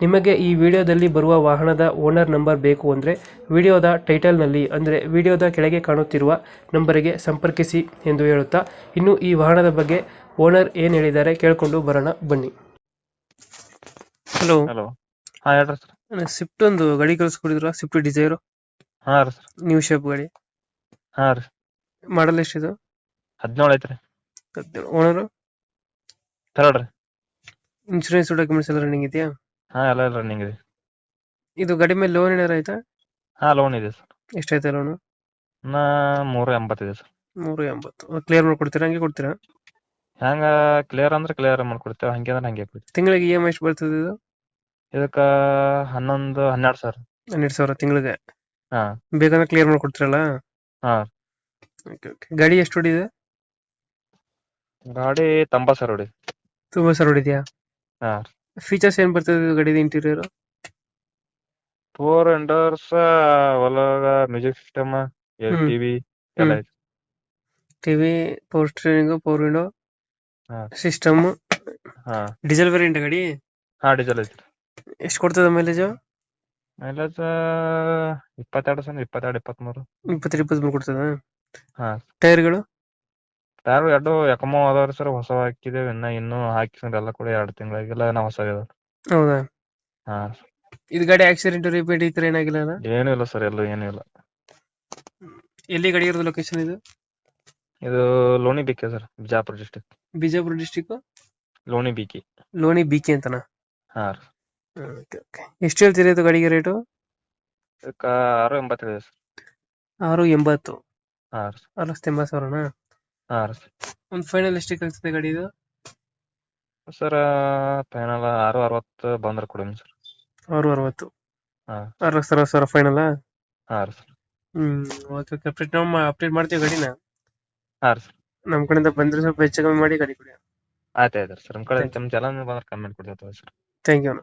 ನಿಮಗೆ ಈ ವಿಡಿಯೋದಲ್ಲಿ ಬರುವ ವಾಹನದ ಓನರ್ ನಂಬರ್ ಬೇಕು ಅಂದರೆ ವಿಡಿಯೋದ ಟೈಟಲ್ನಲ್ಲಿ ಅಂದರೆ ವಿಡಿಯೋದ ಕೆಳಗೆ ಕಾಣುತ್ತಿರುವ ನಂಬರಿಗೆ ಸಂಪರ್ಕಿಸಿ ಎಂದು ಹೇಳುತ್ತಾ ಇನ್ನು ಈ ವಾಹನದ ಬಗ್ಗೆ ಓನರ್ ಏನು ಹೇಳಿದ್ದಾರೆ ಕೇಳಿಕೊಂಡು ಬರೋಣ ಬನ್ನಿ. ಹಲೋ ಹಲೋ ಹಾ ಹೇಳ್ರಿ ಸರ್ ಸ್ವಿಫ್ಟ್ ಒಂದು ಗಾಡಿ ಕಳಿಸ್ಕೊಡಿದ್ರು? ಸ್ವಿಫ್ಟ್ ಡಿಸೈರು ಹಾ ರೀ ಸರ್ ನ್ಯೂ ಶೇಪ್ ಗಾಡಿ. ಹಾ ರೀ. ಮಾಡಲ್ ಎಷ್ಟಿದು ಹದಿನೇಳು ಐತ್ರಿ. ಓನರು? ಇನ್ಶೂರೆನ್ಸ್ ಡಾಕ್ಯುಮೆಂಟ್ಸ್ ಎಲ್ಲ ರನ್ನಿಂಗ್ ಇದೆಯಾ? ಹಾ ಎಲ್ಲ ರನ್ನಿಂಗ್ ಇದೆ. ಇದು ಗಾಡಿ ಮೇಲೆ ಲೋನ್ ಏನಾರ ಆಯ್ತಾ? ಹಾ ಲೋನ್ ಇದೆ ಸರ್. ಎಷ್ಟೈತೆ ಲೋನ್ ನಾ ಮೂರು ಎಂಬತ್ತಿದೆ ಸರ್. ಮೂರು ಎಂಬತ್ತು ಕ್ಲಿಯರ್ ಮಾಡ್ಕೊಡ್ತೀರಾ? ಹಂಗೆ ಕೊಡ್ತೀರಾ? ಹೆಂಗ ಕ್ಲಿಯರ್ ಅಂದ್ರೆ ಕ್ಲಿಯರ್ ಮಾಡ್ಕೊಡ್ತೇವೆ. ಹಂಗೆ ಅಂದ್ರೆ ಹಂಗೆ ಕೊಡ್ತೀವಿ. ತಿಂಗಳಿಗೆ ಇ ಎಂ ಐ ಎಷ್ಟು ಬರ್ತದೆ ಇದು? ಇದಕ್ಕೆ ಹನ್ನೊಂದು ಹನ್ನೆರಡು ಸರ್ ಹನ್ನೆರಡು ಸಾವಿರ ತಿಂಗಳಿಗೆ? ಹಾ. ಬೇಗನೆ ಕ್ಲಿಯರ್ ಮಾಡ್ಕೊಡ್ತೀರಲ್ಲ? ಹಾ. ಓಕೆ ಓಕೆ ಗಾಡಿ ಎಷ್ಟು ಹೊಡಿದೆ ಗಾಡಿ ತಂಬಾ ಸರ್ ಹೊಡಿ ತುಂಬಾ ಸರ್ ಹೊಡಿದ್ಯಾ ಹಾ. ಫೀಚರ್ಸ್ ಏನ್ ಬರ್ತದೆ ಇದು ಗಾಡಿದ ಇಂಟೀರಿಯರ್ ಫೋರ್ ಎಂಡರ್ಸ್ ಒಳಗ ಮ್ಯೂಸಿಕ್ ಸಿಸ್ಟಮ್ ಹ್ಮ್. ಟಿವಿ ಎಲ್ಲ ಐತಿ. TV power steering power window ಹಾ. ಸಿಸ್ಟಮ್ ಹಾ. ಡೀಸೆಲ್ ವೇರಿಯಂಟ್ ಗಾಡಿ? ಹಾ ಡೀಸೆಲ್ ಐತಿ. ಎಷ್ಟು ಕೊಡ್ತದೆ ಮೈಲೇಜ್ ಮೈಲೇಜ್ ಇಪ್ಪತ್ತೆರಡು ಸಣ್ಣ ಇಪ್ಪತ್ತೆರಡು ಇಪ್ಪತ್ಮೂರು. ಇಪ್ಪತ್ತೆರಡು ಇಪ್ಪತ್ಮೂರು ಕೊಡ್ತದ? ಹಾ. ಟೈರ್ಗಳು ಯಾರು ಎರಡು ಎಕಮೋ ಅದಾವ್ರಿ ಸರ್ ಹೊಸ ಹಾಕಿದೇವ್ ಇನ್ನ ಇನ್ನು ಹಾಕಿಸಿದ್ರೆ ಎಲ್ಲ ಕೂಡ ಎರಡು ತಿಂಗಳಾಗಿಲ್ಲ ಇನ್ನ ಹೊಸ ಇದಾವ್ ಹೌದಾ? ಹಾ. ಇದು ಗಾಡಿ ಆಕ್ಸಿಡೆಂಟ್ ರಿಪೇಟ್ ಈ ತರ ಏನಾಗಿಲ್ಲ ಅಲ್ಲ? ಏನು ಇಲ್ಲ ಸರ್ ಎಲ್ಲೂ ಏನು ಇಲ್ಲ. ಎಲ್ಲಿ ಗಾಡಿ ಇರೋದು ಲೊಕೇಶನ್ ಇದು? ಇದು Loni BK sir Bijapur district Bijapur district Loni BK. Loni BK ಅಂತನಾ? ಹಾ ರೀ. ಎಷ್ಟು ಹೇಳ್ತೀರಿ ಇದು ಗಾಡಿಗೆ ರೇಟು ಇದಕ್ಕ ಆರು ಎಂಬತ್ತೈದು ಸರ್. ಆರು ಎಂಬತ್ತು. ಹಾ ರೀ. ಎಂಬತ್ತು ಸಾವಿರನಾ? ಹಾ ಸರ್ ಒಂದು ಫೈನಲ್ ಎಷ್ಟಕ್ಕೆ ಆಗ್ತದೆ ಗಾಡಿ ಇದು? ಸರ್ ಫೈನಲ್ ಆರು ಅರವತ್ತು ಬಂದ್ರೆ ಕೊಡೋಣ ಸರ್. ಆರು ಅರವತ್ತು. ಹಾ. ಆರು ಲಕ್ಷದ ಅರವತ್ತು ಸಾವಿರ ಫೈನಲ್ ಹಾ ರೀ ಸರ್. ಹ್ಮ್ ಓಕೆ ಓಕೆ. ಅಪ್ಡೇಟ್ ನಾವು ಅಪ್ಡೇಟ್ ಮಾಡ್ತೀವಿ ಗಾಡಿನ? ಹಾಂ ಸರ್. ನಮ್ಮ ಕಡೆಯಿಂದ ಬಂದ್ರೆ ಸ್ವಲ್ಪ ಹೆಚ್ಚು ಕಮ್ಮಿ ಮಾಡಿ ಗಾಡಿ ಕೊಡಿ. ಆಯ್ತು ಆಯ್ತು ಸರ್. ನಮ್ಮ ಕಡೆ ನಮ್ಮ ಜಲ ಬಂದ್ರೆ ಕಮೆಂಟ್ ಕೊಡ್ತೀವಿ ಸರ್. Thank you